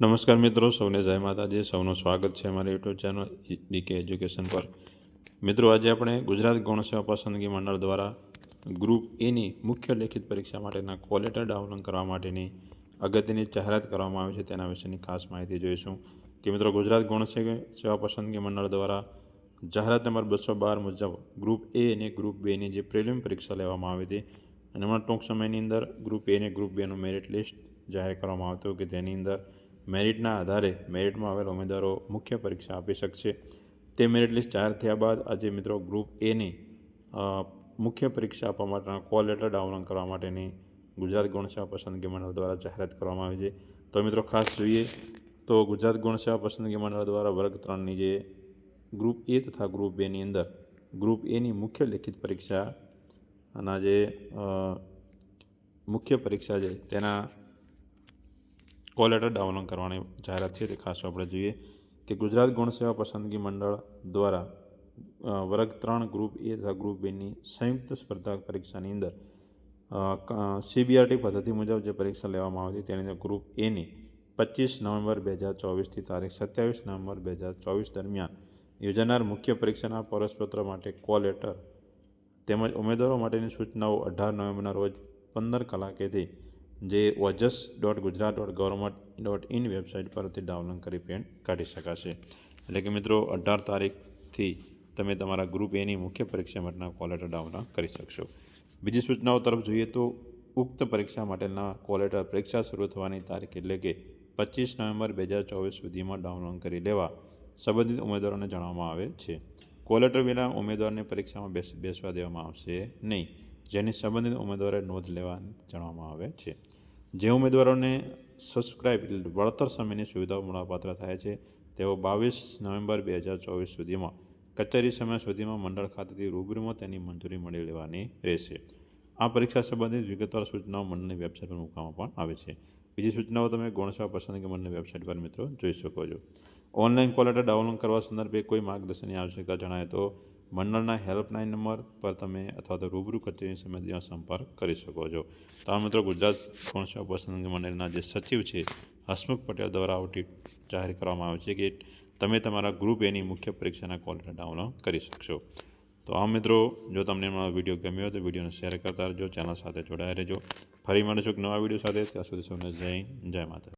નમસ્કાર મિત્રો, સૌને જય માતાજી, સૌનું સ્વાગત છે અમારી યુટ્યુબ ચેનલ ડીકે એજ્યુકેશન પર. મિત્રો, આજે આપણે ગુજરાત ગૌણસેવા પસંદગી મંડળ દ્વારા ગ્રુપ એની મુખ્ય લેખિત પરીક્ષા માટેના ક્વોલિટર ડાઉનલોડ કરવા માટેની અગત્યની જાહેરાત કરવામાં આવી છે, તેના વિશેની ખાસ માહિતી જોઈશું. કે મિત્રો, ગુજરાત ગૌણ સેવા પસંદગી મંડળ દ્વારા જાહેરાત નંબર બસો બાર મુજબ ગ્રુપ એ અને ગ્રુપ બેની જે પ્રિલિમ પરીક્ષા લેવામાં આવી હતી, અને હમણાં ટૂંક સમયની અંદર ગ્રુપ એ અને ગ્રુપ બેનું મેરિટ લિસ્ટ જાહેર કરવામાં આવતું કે તેની અંદર મેરિટના આધારે મેરિટમાં આવેલ ઉમેદવારો મુખ્ય પરીક્ષા આપી શકશે. તે મેરિટ લિસ્ટ જાહેર થયા બાદ આજે મિત્રો ગ્રુપ એની મુખ્ય પરીક્ષા આપવા માટેના કોલ લેટર ડાઉનલોડ કરવા માટેની ગુજરાત ગુણસેવા પસંદગી મંડળ દ્વારા જાહેરાત કરવામાં આવી છે. તો મિત્રો ખાસ જોઈએ તો ગુજરાત ગુણસેવા પસંદગી મંડળ દ્વારા વર્ગ ત્રણની જે ગ્રુપ એ તથા ગ્રુપ બેની અંદર ગ્રુપ એની મુખ્ય લેખિત પરીક્ષાના જે મુખ્ય પરીક્ષા છે તેના કોલ લેટર ડાઉનલોડ કરવાની જાહેરાત છે. તે ખાસ આપણે જોઈએ કે ગુજરાત ગુણસેવા પસંદગી મંડળ દ્વારા વર્ગ ત્રણ ગ્રુપ એ તથા ગ્રુપ બેની સંયુક્ત સ્પર્ધા પરીક્ષાની અંદર સીબીઆરટી પદ્ધતિ મુજબ જે પરીક્ષા લેવામાં આવી હતી તેની અંદર ગ્રુપ એની પચીસ નવેમ્બર બે હજાર ચોવીસથી તારીખ સત્યાવીસ નવેમ્બર બે હજાર ચોવીસ દરમિયાન યોજાનાર મુખ્ય પરીક્ષાના પરસપત્ર માટે કોલ લેટર તેમજ ઉમેદવારો માટેની સૂચનાઓ અઢાર નવેમ્બરના રોજ પંદર કલાકેથી જે Ojas dot Gujarat dot government dot in website પરથી ડાઉનલોડ કરી પ્રિન્ટ કાઢી શકાશે. એટલે કે મિત્રો, અઢાર તારીખથી તમે તમારા ગ્રુપ એની મુખ્ય પરીક્ષા માટેના કોલ લેટર ડાઉનલોડ કરી શકશો. બીજી સૂચનાઓ તરફ જોઈએ તો, ઉક્ત પરીક્ષા માટેના કોલ લેટર પરીક્ષા શરૂ થવાની તારીખ એટલે કે પચીસ નવેમ્બર બે હજાર ચોવીસ સુધીમાં ડાઉનલોડ કરી લેવા સંબંધિત ઉમેદવારોને જણાવવામાં આવે છે. કોલ લેટર વિના ઉમેદવારને પરીક્ષામાં બેસ, બેસવા દેવામાં આવશે નહીં. જેની સંબંધિત ઉમેદવારે નોંધ લેવા જણાવવામાં આવે છે. જે ઉમેદવારોને સબસ્ક્રાઇબ વળતર સમયની સુવિધાઓ મળવાપાત્ર થાય છે, તેઓ બાવીસ નવેમ્બર બે હજાર ચોવીસ સુધીમાં કચેરી સમય સુધીમાં મંડળ ખાતેથી રૂબરૂમાં તેની મંજૂરી મળી લેવાની રહેશે. આ પરીક્ષા સંબંધિત વિગતવાર સૂચનાઓ મંડળની વેબસાઇટ પર મૂકવામાં પણ આવે છે. બીજી સૂચનાઓ તમે ગૌણસેવા પસંદગી મંડળની વેબસાઇટ પર મિત્રો જોઈ શકો છો. ઓનલાઈન કોલ લેટર ડાઉનલોડ કરવા સંદર્ભે કોઈ માર્ગદર્શનની આવશ્યકતા જણાય તો મંડળના હેલ્પલાઇન નંબર પર તમે અથવા તો રૂબરૂ કચેરી સમિતિનો સંપર્ક કરી શકો છો. તો આ મિત્રો ગુજરાત ગૌણસેવા પસંદગી મંડળના જે સચિવ છે, હસમુખ પટેલ દ્વારા આવતી જાહેર કરવામાં આવે છે કે તમે તમારા ગ્રુપ એની મુખ્ય પરીક્ષાના કોલ લેટર ડાઉનલોડ કરી શકશો. તો આ મિત્રો, જો તમને મારો વીડિયો ગમ્યો હોય તો વિડીયોને શેર કરતા રહેજો, ચેનલ સાથે જોડાયા રહેજો. ફરી મળીશું એક નવા વીડિયો સાથે. ત્યાં સુધી સૌને જય જય માતા